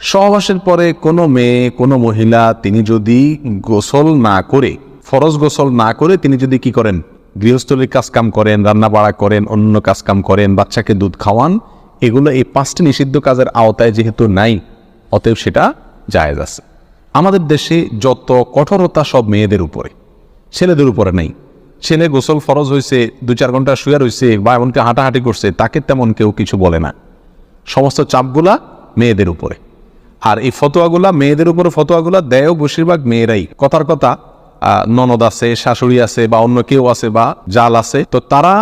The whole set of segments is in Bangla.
সহবাসের পরে কোনো মেয়ে, কোনো মহিলা, তিনি যদি গোসল না করে, ফরজ গোসল না করে, তিনি যদি কি করেন? গৃহস্থলীর কাজকাম করেন রান্না বাড়া করেন, অন্য কাজকাম করেন, বাচ্চাকে দুধ খাওয়ান, এগুলো এই পাঁচটি নিষিদ্ধ কাজের আওতায় যেহেতু নাই, অতএব সেটা জায়েজ আছে। আমাদের দেশে যত কঠোরতা সব মেয়েদের উপরে, ছেলেদের উপরে নেই। ছেলে গোসল ফরজ হয়েছে দু চার ঘণ্টা শুয়ে রয়েছে বা এমনকি হাঁটাহাঁটি করছে, তাকে তেমন কেউ কিছু বলে না। সমস্ত চাপগুলা মেয়েদের উপরে। আর এই ফতোয়াগুলা মেয়েদের উপরে ফতোয়াগুলা দেয়ও বেশিরভাগ মেয়েরাই। কথার কথা ননদ আছে, শাশুড়ি আছে বা অন্য কেউ আছে বা জাল আছে, তো তারা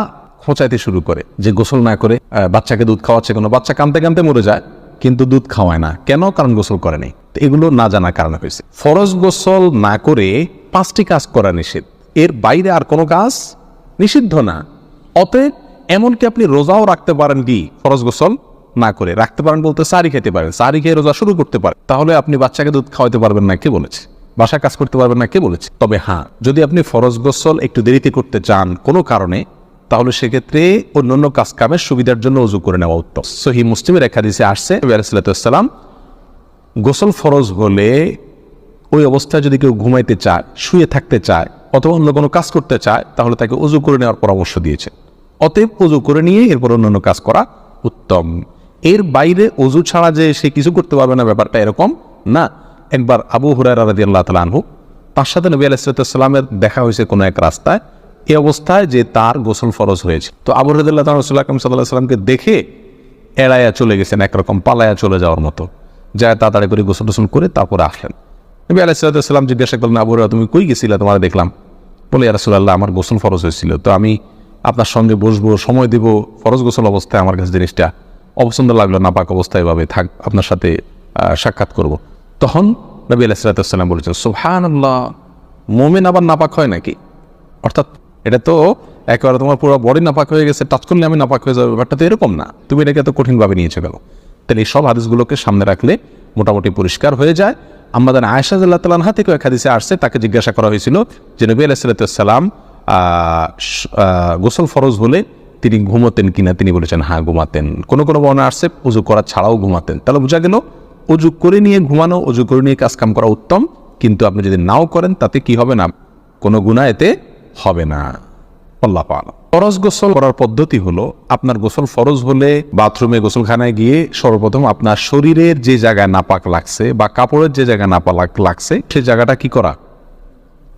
খোঁচাইতে শুরু করে যে গোসল না করে বাচ্চাকে দুধ খাওয়াচ্ছে কোনো। বাচ্চা কানতে কানতে মরে যায়, কিন্তু দুধ খাওয়ায় না। কেন? কারণ গোসল করে নেই। তো এগুলো না জানার কারণে হয়েছে। ফরজ গোসল না করে পাঁচটি কাজ করা নিষেধ। এর বাইরে আর কোনো কাজ নিষিদ্ধ না। অতএব এমনকি আপনি রোজাও রাখতে পারেন কি ফরজ গোসল? না করে, রাখতে পারেন বলতে সারি খেতে পারেন, সারি খেয়ে রোজা শুরু করতে পারেন। তাহলে আপনি বাচ্চাকে দুধ খাওয়াতে পারবেন না, কে বলেছে? বাসা কাজ করতে পারবেন না, কে বলেছে? তবে হ্যাঁ যদি আপনি ফরজ গোসল একটু দেরিতে করতে চান কোনো কারণে, তাহলে সেক্ষেত্রে অন্যান্য কাজ কামের সুবিধার জন্য উজু করে নেওয়া উত্তম। সহি মুসলিমের একাদিসে আসছে আলাইসালাম গোসল ফরজ হলে ওই অবস্থায় যদি কেউ ঘুমাইতে চায়, শুয়ে থাকতে চায়, অথবা অন্য কোনো কাজ করতে চায়, তাহলে তাকে উজু করে নেওয়ার পরামর্শ দিয়েছে। অতএব উজু করে নিয়ে এরপর অন্যান্য কাজ করা উত্তম। এর বাইরে অজু ছাড়া যে সে কিছু করতে পারবে না ব্যাপারটা এরকম না। একবার আবু হুরায়রা রাদি আল্লাহ তালা আনহু, তার সাথে নবী আলাইসালামের দেখা হয়েছে কোনো এক রাস্তায়। এই অবস্থায় যে তার গোসল ফরজ হয়েছে। তো আবু রদুল্লাহ রসুল্লাহ সাল্লাহ সাল্লামকে দেখে এড়াইয়া চলে গেছেন একরকম পালায়া চলে যাওয়ার মতো। যায় তাড়াতাড়ি করে গোসল টোসল করে তারপরে আসলেন। নবী আলাইসাল্লাম জিজ্ঞাসা করলেন, আবু তুমি কই গেছিলে? তোমার দেখলাম। বলে রাসুল্লাহ আমার গোসল ফরজ হয়েছিল। তো আমি আপনার সঙ্গে বসবো, সময় দিব, ফরজ গোসল অবস্থায় আমার কাছে জিনিসটা অপছন্দ লাগল, নাপাক অবস্থায় এভাবে থাক, আপনার সাথে সাক্ষাৎ করব। তখন নবী আলাইসাল্লাম বলেছেন সুহান আল্লাহ মোমেন আবার নাপাক হয় নাকি? অর্থাৎ এটা তো একেবারে তোমার পুরো বডি নাপাক হয়ে গেছে টাচ করলে আমি নাপাক হয়ে যাবে, ব্যাপারটা তো এরকম না। তুমি এটাকে এত কঠিনভাবে নিয়েছো গেল তাহলে এই সব হাদিসগুলোকে সামনে রাখলে মোটামুটি পরিষ্কার হয়ে যায়। আমাদের আয়সা আল্লাহ তালানহা থেকে এক হাদিসে আসছে, তাকে জিজ্ঞাসা করা হয়েছিল যে নবী আলাইসাল্লাম গোসল ফরজ হলে তিনি ঘুমোতেন কিনা তিনি বলেছেন হ্যাঁ ঘুমাতেন। কোনো কোনো বর্ণনা আসছে, উজু করা ছাড়াও ঘুমাতেন। তাহলে বোঝা গেল, উজু করে নিয়ে ঘুমানো, উজু করে নিয়ে কাজ কাম করা উত্তম, কিন্তু আপনি যদি নাও করেন, তাতে কি হবে না? কোনো গুণা এতে হবে না। আল্লাহ পাল ফরজ গোসল করার পদ্ধতি হলো, আপনার গোসল ফরজ হলে বাথরুমে গোসলখানায় গিয়ে সর্বপ্রথম আপনার শরীরের যে জায়গায় নাপাক লাগছে বা কাপড়ের যে জায়গায় নাপাক লাগছে সেই জায়গাটা কি করা?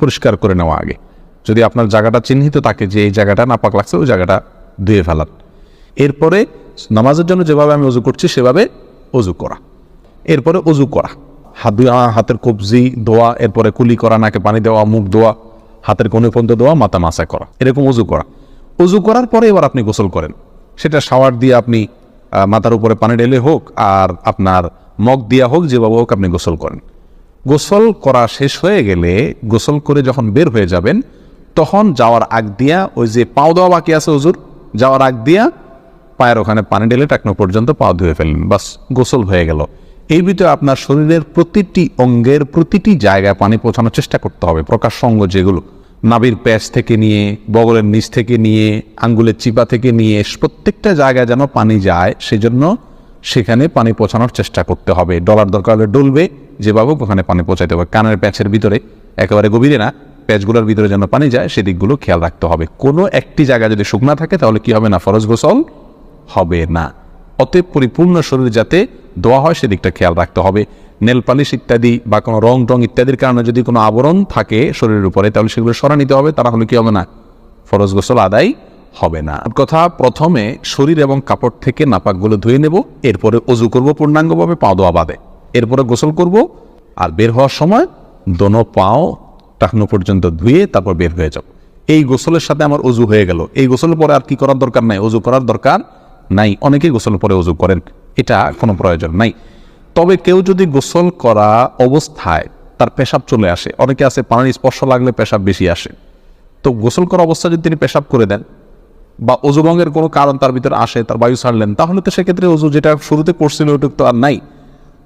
পরিষ্কার করে নেওয়া আগে। যদি আপনার জায়গাটা চিহ্নিত থাকে যে এই জায়গাটা নাপাক লাগছে, ওই জায়গাটা ধুয়ে ফেলান এরপরে নামাজের জন্য যেভাবে আমি অজু করছি, সেভাবে অজু করা। এরপরে অজু করা। হাত হাতের কবজি, ধোয়া, এরপরে কুলি করা, নাকে পানি দেওয়া, মুখ ধোয়া, হাতের কোণে পর্যন্ত দেওয়া মাথা মাসা করা। এরকম অজু করা। অজু করার পরে এবার আপনি গোসল করেন। সেটা শাওয়ার দিয়ে আপনি মাথার উপরে পানি ঢেলে হোক আর আপনার মগ দিয়া হোক, যেভাবে হোক আপনি গোসল করেন। গোসল করা শেষ হয়ে গেলে গোসল করে যখন বের হয়ে যাবেন, তখন যাওয়ার আগ দিয়া ওই যে পাও দেওয়া বাকি আছে হুজুর যাওয়ার আগ দিয়া পায়ের ওখানে পানি ঢেলে টাকনো পর্যন্ত পা ধুয়ে ফেললেন। বাস, গোসল হয়ে গেল। এই ভিতরে আপনার শরীরের প্রতিটি অঙ্গের প্রতিটি জায়গায় পানি পৌঁছানোর চেষ্টা করতে হবে। প্রকাশ অঙ্গ যেগুলো নাবির প্যাচ থেকে নিয়ে, বগলের নিচ থেকে নিয়ে, আঙ্গুলের চিপা থেকে নিয়ে, প্রত্যেকটা জায়গায় যেন পানি যায়, সেজন্য সেখানে পানি পৌঁছানোর চেষ্টা করতে হবে। ডলার দরকার হলে ডলবে, যেভাবে ওখানে পানি পৌঁছাতে হবে। কানের প্যাচের ভিতরে, একেবারে গভীরে না প্যাচগুলোর ভিতরে যেন পানি যায় সেদিকগুলো খেয়াল রাখতে হবে। কোনো একটি জায়গা যদি শুকনা থাকে, তাহলে কি হবে না? ফরজ গোসল হবে না। অতএব পরিপূর্ণ শরীর যাতে দোয়া হয় সেদিকটা খেয়াল রাখতে হবে। নেল পালিশ ইত্যাদি বা কোনো রং টং ইত্যাদির কারণে যদি কোনো আবরণ থাকে শরীরের উপরে, তাহলে সেগুলো সরা নিতে হবে তারা হলে কি হবে না? ফরজ গোসল আদায় হবে না। কথা, প্রথমে শরীর এবং কাপড় থেকে নাপাকগুলো ধুয়ে নেব, এরপরে অজু করব, পূর্ণাঙ্গভাবে পাও দোয়া বাদে। এরপরে গোসল করব, আর বের হওয়ার সময় দোনো পাও টাকনো পর্যন্ত ধুয়ে তারপর বের হয়ে যাব এই গোসলের সাথে আমার অজু হয়ে গেল। এই গোসলের পরে আর কি করার দরকার নাই? অজু করার দরকার নাই। অনেকেই গোসল পরে অজু করেন। এটা কোনো প্রয়োজন নাই। তবে কেউ যদি গোসল করা অবস্থায় তার পেশাব চলে আসে, অনেকে আছে পানির স্পর্শ লাগলে পেশাব বেশি আসে। তো গোসল করা অবস্থায় যদি তিনি পেশাব করে দেন বা অজুভঙ্গের কোনো কারণ তার ভিতরে আসে, তার বায়ু ছাড়লেন, তাহলে তো সেক্ষেত্রে অজু যেটা শুরুতে করছিল ওটুক তো আর নাই।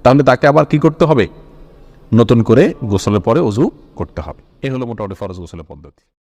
তাহলে তাকে আবার কি করতে হবে? নতুন করে গোসলের পরে অজু করতে হবে। এই হলো মোটামুটি ফরজ গোসলের পদ্ধতি।